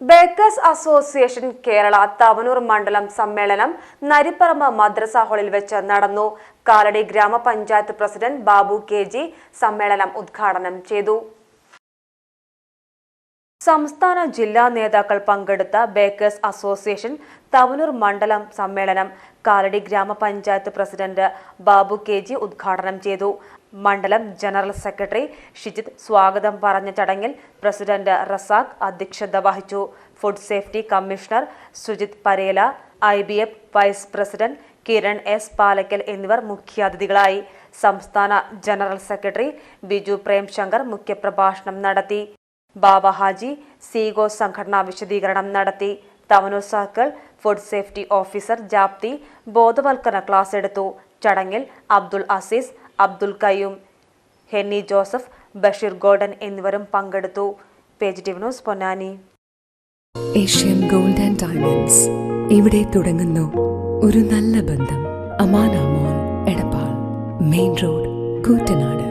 Baker's association Kerala Thavanur മണ്ഡലം സമ്മേളനം നരിപ്പറമ്പ് മദ്രസ ഹാളിൽ വെച്ച് നടന്നു. കാലടി ഗ്രാമപഞ്ചായത്ത് പ്രസിഡന്റ് ബാബു കെ സമ്മേളനം ഉദ്ഘാടനം ചെയ്തു. സംസ്ഥാന ജില്ലാ നേതാക്കൾ പങ്കെടുത്ത ബേക്കേഴ്സ് അസോസിയേഷൻ തവനൂർ മണ്ഡലം സമ്മേളനം കാലടി ഗ്രാമപഞ്ചായത്ത് പ്രസിഡന്റ് ബാബു കെ ജി ഉദ്ഘാടനം ചെയ്തു. മണ്ഡലം ജനറൽ സെക്രട്ടറി ഷിജിത് സ്വാഗതം പറഞ്ഞ ചടങ്ങിൽ പ്രസിഡന്റ് റസാഖ് അധ്യക്ഷത വഹിച്ചു. Food safety commissioner Sujith Parela I B F vice president Kiran S Palakkal എന്നിവർ മുഖ്യാതിഥികളായി. സംസ്ഥാന ജനറൽ സെക്രട്ടറി ബിജു പ്രേംശങ്കർ മുഖ്യപ്രഭാഷണം നടത്തി. ബാബ ഹാജി സീഗോ സംഘടനാ വിശദീകരണം നടത്തി. Thavanur circle food safety officer ജാപ്തി ബോധവൽക്കരണ ക്ലാസ് എടുത്തു. ചടങ്ങിൽ അബ്ദുൾ അസീസ് അബ്ദുൽ കയ്യൂം ഹെന്നി ജോസഫ് ബഷീർ ഗോൾഡൻ എന്നിവരും പങ്കെടുത്തു. Page news Ponnani. Asian gold and diamonds. ഇവിടെ തുടങ്ങുന്നു ഒരു നല്ല ബന്ധം. അമാനാമോൻ എടപ്പാൾ. Main road Koottanad.